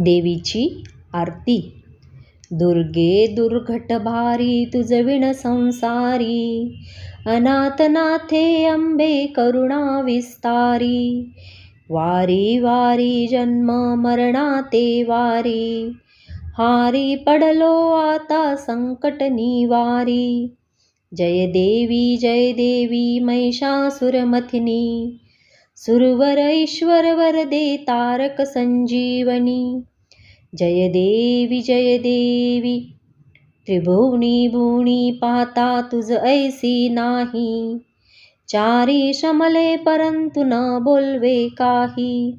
देवीची आरती. दुर्गे दुर्घट भारी संसारी. अनाथनाथे अंबे करुणा विस्तारी. वारी वारी जन्म मरणाते वारी. हारी पडलो आता संकट निवारी. जय देवी जय देवी महिषासुरमथिनी सुरवर ईश्वर वरदे तारक संजीवनी. जय देवी जय देवी त्रिभुवनी भुवनी पाहता तुझ ऐसी नाही. चारी शमले परंतु न बोलवे काही.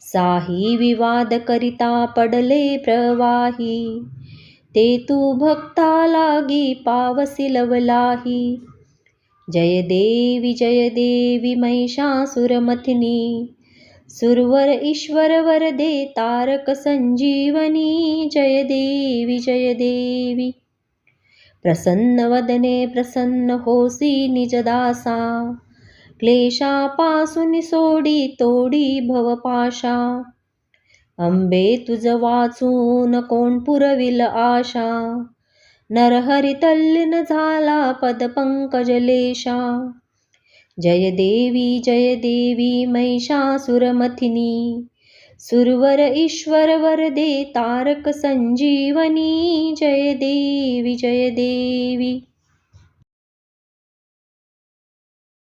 साही विवाद करिता पडले प्रवाही. ते तू भक्ता लागी पावसी लवलाही जय देवी जय देवी महिषासुरमथिनी सुरवर ईश्वर वरदे तारक संजीवनी जय देवी जय देवी. प्रसन्न वदने प्रसन्न होसी निजदासा क्लेशापासून सोडी तोडी भवपाशा अंबे तुझ वाचून कोण पुरविल आशा? नरहरी तल्लीन झाला पदपंकजलेशा जय देवी जय देवी महिषासुरमथिनी। सुरवर ईश्वर वरदे तारक संजीवनी। जय देवी जय देवी